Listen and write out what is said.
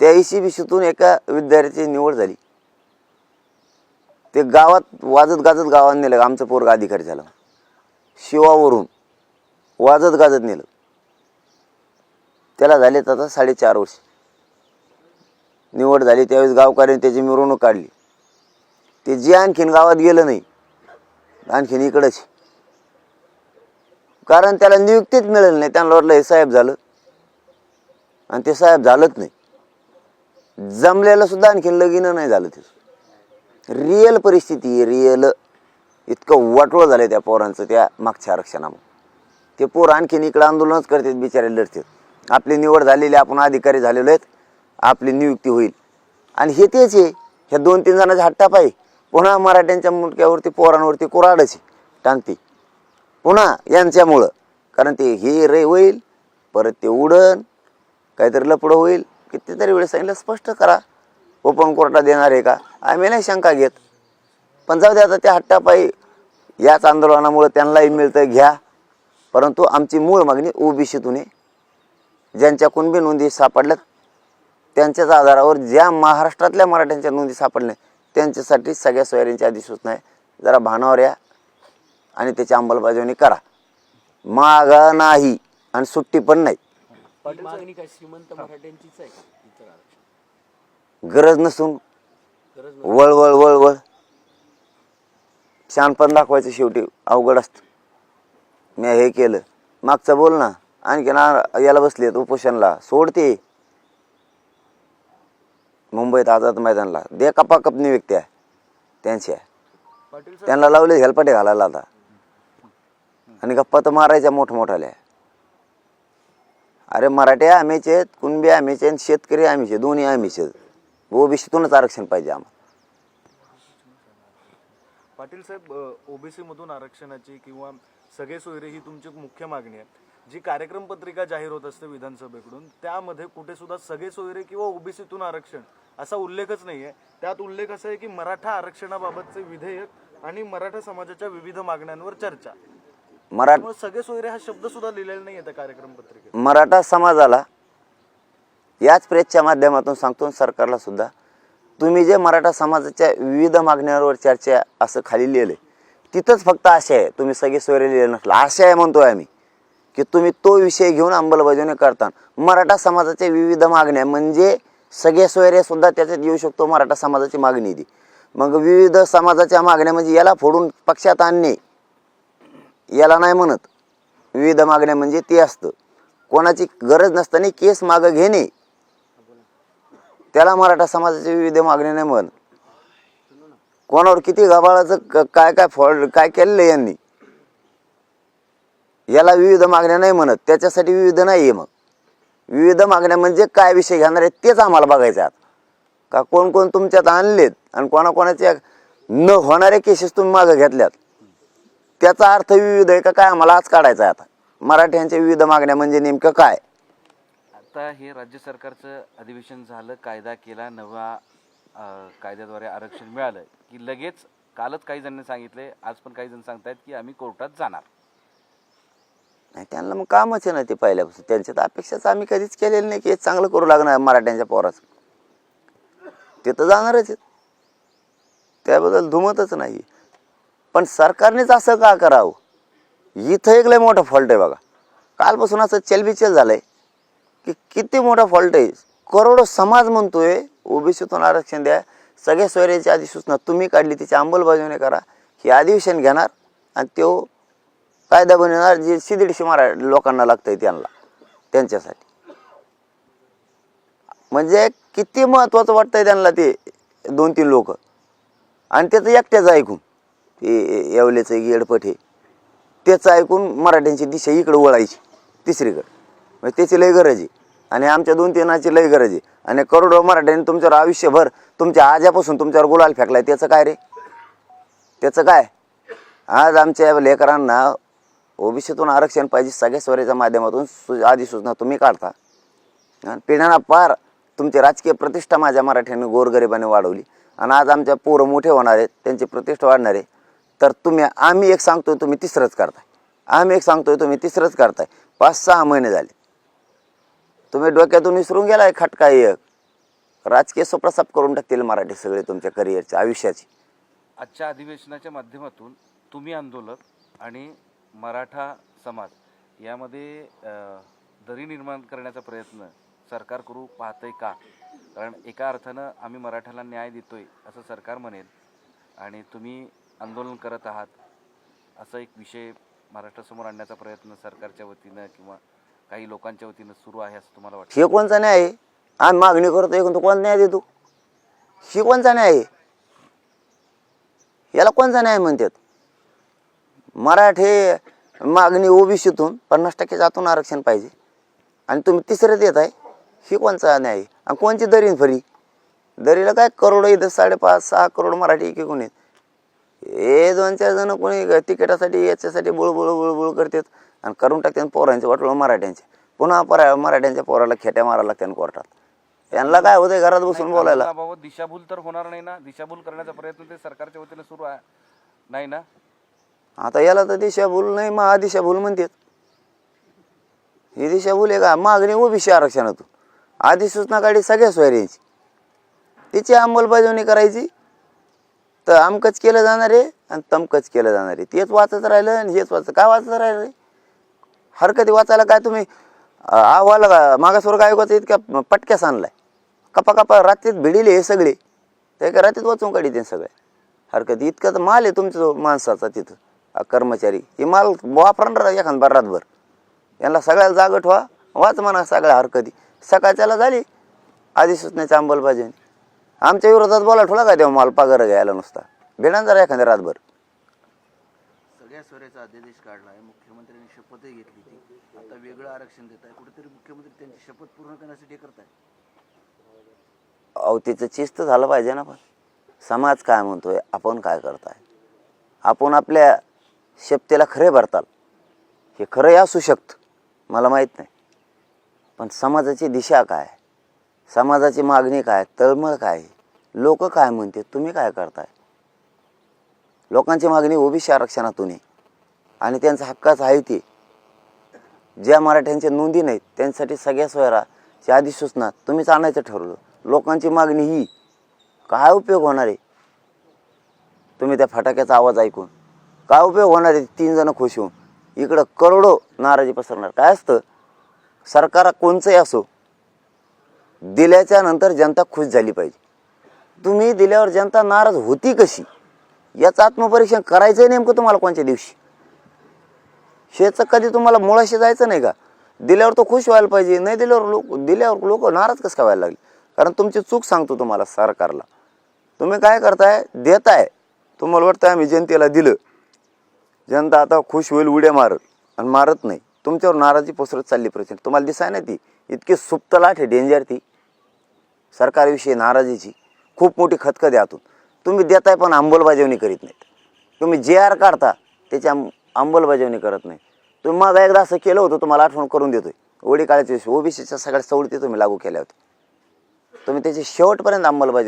त्या ईसीबीसीतून एका विद्यार्थ्याची निवड झाली. ते गावात वाजत गाजत गावात नेलं आमचं पोरग अधिकारी झालं. शिवावरून वाजत गाजत नेलं. त्याला झाले आता साडेचार वर्ष. निवड झाली त्यावेळेस गावकऱ्यांनी त्याची मिरवणूक काढली. ते जे आणखीन गावात गेलं नाही आणखीन इकडंच. कारण त्याला नियुक्तीच मिळेल नाही. त्यांना वाटलं हे साहेब झालं. आणि ते साहेब झालंच नाही. जमलेलं सुद्धा आणखीन लगीन नाही झालं ते रिअल परिस्थिती रिअल इतकं वाटोळ झालं त्या पोरांचं त्या मागच्या आरक्षणामुळे. ते पोर आणखीन इकडं आंदोलनच करतात बिचारे लढतात. आपली निवड झालेली आपण अधिकारी झालेलो आहेत आपली नियुक्ती होईल. आणि हे तेच आहे ह्या दोन तीन जणांचा हट्टाप आहे पुन्हा मराठ्यांच्या मुटक्यावरती पोरांवरती कुराडच आहे, टांगते. पुन्हा यांच्यामुळं. कारण ते हे रे होईल परत ते उडन काहीतरी लपडं होईल कितीतरी वेळेस सांगितलं स्पष्ट करा ओपन कोर्टात देणार आहे का? आम्ही नाही शंका घेत. पण जाऊ दे आता त्या हट्टापायी याच आंदोलनामुळे त्यांनाही मिळतं घ्या. परंतु आमची मूळ मागणी ओबीसीतून आहे ज्यांच्या कुणबी नोंदी सापडल्यात त्यांच्याच आधारावर ज्या महाराष्ट्रातल्या मराठ्यांच्या नोंदी सापडल्या त्यांच्यासाठी सगळ्या सोयऱ्यांची अधिसूचना आहे. जरा भानावर या आणि त्याची अंमलबजावणी करा. माग नाही आणि सुट्टी पण नाही. मागणी काय श्रीमंत मराठ्यांचीच आहे का इतर आरक्षण? गरज नसून गरज वळ वळ वळ वळ. शहाणपण दाखवायचं शेवटी. अवघड असतं. मी हे केलं. मागचं बोल ना. आणखी ना याला बसलेत उपोषणला. सोडते. मुंबईत आझाद मैदानला. दे कपा कपनी व्यक्ती आहे त्यांच्या. पाटील त्यांना लावले हेलपाटे घालायला आता. आणि गप्पा तर मारायच्या मोठमोठाल्या. अरे मराठी आम्हीच आहेत कुणबी आम्हीच आहेत शेतकरी आम्हीचे दोन्ही आम्हीच आहेत. ओबीसीतूनच आरक्षण पाहिजे आम्हाला. पाटील साहेब ओबीसी मधून आरक्षणाची किंवा सगळे सोयरे ही तुमची मुख्य मागणी आहे. जी कार्यक्रम पत्रिका जाहीर होत असते विधानसभेकडून त्यामध्ये कुठे सुद्धा सगळे सोयरे किंवा ओबीसीतून आरक्षण असा उल्लेखच नाही आहे त्यात उल्लेख असा आहे की मराठा आरक्षणाबाबतचे विधेयक आणि मराठा समाजाच्या विविध मागण्यांवर चर्चा. मरा त्यामुळे सगळे सोयरे हा शब्द सुद्धा लिहिलेला नाही त्या कार्यक्रम पत्रिकेत. मराठा समाजाला याच प्रेसच्या माध्यमातून सांगतो सरकारला सुद्धा तुम्ही जे मराठा समाजाच्या विविध मागण्यांवर चर्चा असं खाली लिहिलंय तिथंच फक्त आशय आहे तुम्ही सगळे सोयरे लिहिले नसलं. आशय म्हणतोय आम्ही की तुम्ही तो विषय घेऊन अंमलबजावणी करता मराठा समाजाच्या विविध मागण्या म्हणजे सगळे सोयरे सुद्धा त्याच्यात येऊ शकतो मराठा समाजाची मागणी ती. मग विविध समाजाच्या मागण्या म्हणजे याला फोडून पक्षात आणणे. याला नाही म्हणत. विविध मागण्या म्हणजे ते असतं. कोणाची गरज नसताना केस मागं घेणे. त्याला मराठा समाजाची विविध मागणी नाही म्हण. कोणावर किती गबाळाचं काय काय फॉल्ट काय केलेलं आहे यांनी. याला विविध मागण्या नाही म्हणत. त्याच्यासाठी विविध नाही आहे मग. विविध मागण्या म्हणजे काय विषय घेणार आहे तेच आम्हाला बघायचं आहे का कोण कोण तुमच्यात आणलेत आणि कोणाकोणाच्या न होणारे केसेस तुम्ही मागं घेतल्यात? त्याचा अर्थ विविध आहे का काय आम्हाला आज काढायचा आहे आता? मराठ्यांच्या विविध मागण्या म्हणजे नेमकं काय? आता हे राज्य सरकारचं अधिवेशन झालं कायदा केला नवा अ, कायद्याद्वारे आरक्षण मिळालं की लगेच कालच काही जणांनी सांगितले आज पण काही जण सांगतायत की आम्ही कोर्टात जाणार. नाही त्यांना मग कामच आहे ना ते पहिल्यापासून. त्यांच्या तर अपेक्षाच आम्ही कधीच केलेली नाही की हे चांगलं करू लागणार मराठ्यांच्या पोराचं. ते तर जाणारच आहेत. त्याबद्दल धुमतच नाही. पण सरकारनेच असं का करावं? इथं एक लय मोठा फॉल्ट आहे बघा. कालपासून असं चलबिचल आहे की किती मोठा फॉल्ट आहे. करोडो समाज म्हणतोय ओबीसीतून आरक्षण द्या. सगळ्या सोयऱ्याची अधिसूचना तुम्ही काढली तिची अंमलबजावणी करा. हे अधिवेशन घेणार आणि तो कायदा बनवणार जे दीडशे मारा लोकांना लागतंय त्यांना त्यांच्यासाठी. म्हणजे किती महत्त्वाचं वाटतंय त्यांना ते दोन तीन लोक. आणि त्याचं एकट्याचं ऐकून. ते येवल्याचं येडपट हे त्याचं ऐकून मराठ्यांची दिशा इकडं वळायची तिसरीकडं. म्हणजे त्याची लय गरज आहे. आणि आमच्या दोन तीनाची लय गरज आहे. आणि करोडो मराठ्यांनी तुमच्यावर आयुष्यभर तुमच्या आज्यापासून तुमच्यावर गुलाल फेकलाय त्याचं काय रे? त्याचं काय? आज आमच्या लेकरांना ओबीसीतून आरक्षण पाहिजे सगळ्या स्वराच्या माध्यमातून सु अधिसूचना तुम्ही काढता. आणि पिढ्यांना पार तुमची राजकीय प्रतिष्ठा माझ्या मराठ्यांनी गोरगरिबाने वाढवली. आणि आज आमच्या पोरं मोठे होणार आहेत त्यांची प्रतिष्ठा वाढणार आहे. तर तुम्ही आम्ही एक सांगतोय तुम्ही तिसरंच करताय. आम्ही एक सांगतोय तुम्ही तिसरंच करताय. पाच सहा महिने झाले. तुम्ही डोक्यातून विसरून गेलाय खटका एक. राजकीय स्वप्रसाप करून टाकतील मराठी सगळे तुमच्या करिअरच्या आयुष्याची. आजच्या अधिवेशनाच्या माध्यमातून तुम्ही आंदोलक आणि मराठा समाज यामध्ये दरी निर्माण करण्याचा प्रयत्न सरकार करू पाहतंय का? कारण एका अर्थानं आम्ही मराठ्याला न्याय देतोय असं सरकार म्हणेल. आणि तुम्ही आंदोलन करत आहात असा एक विषय महाराष्ट्रासमोर आणण्याचा प्रयत्न सरकारच्या वतीनं किंवा काही लोकांच्या वतीनं सुरू आहे असं तुम्हाला वाटतं? हे कोणचा न्याय आहे? आम्ही मागणी करतो कोणता कोण न्याय देतो? ही कोणचा न्याय आहे? याला कोणचा न्याय म्हणतात? मराठे मागणी ओबीसीतून पन्नास टक्के आतून आरक्षण पाहिजे. आणि तुम्ही तिसरं देत आहे ही कोणचा न्याय आहे? आणि कोणची दरीन फरी? दरीला काय करोड इथं साडेपाच सहा करोड मराठी एकीकडून आहेत. हे दोन चार जण कोणी तिकिटासाठी याच्यासाठी बुळबुळ बुळबुळ करतात आणि करून टाकतात पोरांचे वाटलं मराठ्यांचे. पुन्हा परा मराठ्यांच्या पोराला खेट्या मारायला लागतात कोर्टात. यांना काय होतंय घरात बसून बोलायला? आंदोलनाबाबत दिशाभूल तर होणार नाही ना. दिशाभूल करण्याचा प्रयत्न ते सरकारच्या वतीनं सुरू आहे. नाही ना? आता याला तर दिशाभूल नाही महा दिशाभूल म्हणतात. ही दिशाभूल आहे का? मागणी ओबीसी आरक्षणातून. आधी सूचना काढली सगळ्या सोयऱ्यांची. तिची अंमलबजावणी करायची. तर अमकच केलं जाणार आहे आणि तमकच केलं जाणार आहे. तेच वाचत राहिलं आणि हेच वाचत काय वाचत राहिलं रे? हरकती वाचायला काय तुम्ही? अं, अहवाल मागासवर्ग आयोगाचा इतक्या पटक्यास आणलाय. कपा कपा रात्रीत भिडिले हे सगळे. ते एका रात्रीत वाचून काढी ते सगळे. हरकत इतकं तर माल आहे तुमचं माणसाचा तिथं. कर्मचारी. हे माल वापरणार एखाद बार रातभर. यांना सगळ्याला जागं ठेवा वाच म्हणा सगळ्या हरकती. सकाळच्याला झाली. आधी सूचनेची अंमलबजावणी. आमच्या विरोधात बोला ठोला का तेव्हा माल पगार घ्यायला नुसता. भेटा जरा एखाद्या रातभर. सगळ्या स्वराचा अध्यादेश काढला आहे मुख्यमंत्र्यांनी शपथही घेतली ती आता वेगळं आरक्षण देत आहे. कुठेतरी मुख्यमंत्री त्यांची शपथ पूर्ण करण्यासाठी हे करताय अहो तिचं चिस्त झालं पाहिजे ना पण. समाज काय म्हणतोय? आपण काय करताय? आपण आपल्या शपथेला खरे भरताल. हे खरंही असू शकतं. मला माहीत नाही. पण समाजाची दिशा काय समाजाची मागणी काय? तळमळ काय? लोक काय म्हणते? तुम्ही काय करताय? लोकांची मागणी ओबीसी आरक्षणातून आहे. आणि त्यांचा हक्काच आहे ते. ज्या मराठ्यांच्या नोंदी नाहीत त्यांच्यासाठी सगळ्या सोयराची अधिसूचना तुम्हीच आणायचं ठरवलं. लोकांची मागणी ही. काय उपयोग होणार आहे? तुम्ही त्या फटाक्याचा आवाज ऐकून. काय उपयोग होणार आहे? तीन जण खुश होऊन. इकडं करोडो नाराजी पसरणार. काय असतं? सरकार कोणचंही असो दिल्याच्या नंतर जनता खुश झाली पाहिजे. तुम्ही दिल्यावर जनता नाराज होती कशी? याचं आत्मपरीक्षण करायचं नेमकं तुम्हाला कोणत्या दिवशी? शेचं कधी तुम्हाला मुळाशी जायचं नाही का? दिल्यावर तो खुश व्हायला पाहिजे नाही दिल्यावर लोक दिल्यावर लोक नाराज कसं काय व्हायला लागले? कारण तुमची चूक सांगतो तुम्हाला सरकारला. तुम्ही काय करताय? देताय. तुम्हाला वाटतं आम्ही जनतेला दिलं. जनता आता खुश होईल उड्या मारत आणि मारत नाही. तुमच्यावर नाराजी पसरत चालली प्रचंड. तुम्हाला दिसाय ना ती. इतकी सुप्त लाट आहे डेंजर ती. सरकारविषयी नाराजीची खूप मोठी खतखत आहे आतून. तुम्ही देताय पण अंमलबजावणी करीत नाहीत. तुम्ही जे आर काढता त्याची अंमलबजावणी करत नाही. तुम्ही माझा एकदा असं केलं होतं तुम्हाला आठवण करून देतोय. ओडी काळाच्या ओबीसीच्या सगळ्या सवलती तुम्ही लागू केल्या होत्या. तुम्ही त्याची शेवटपर्यंत अंमलबजावणी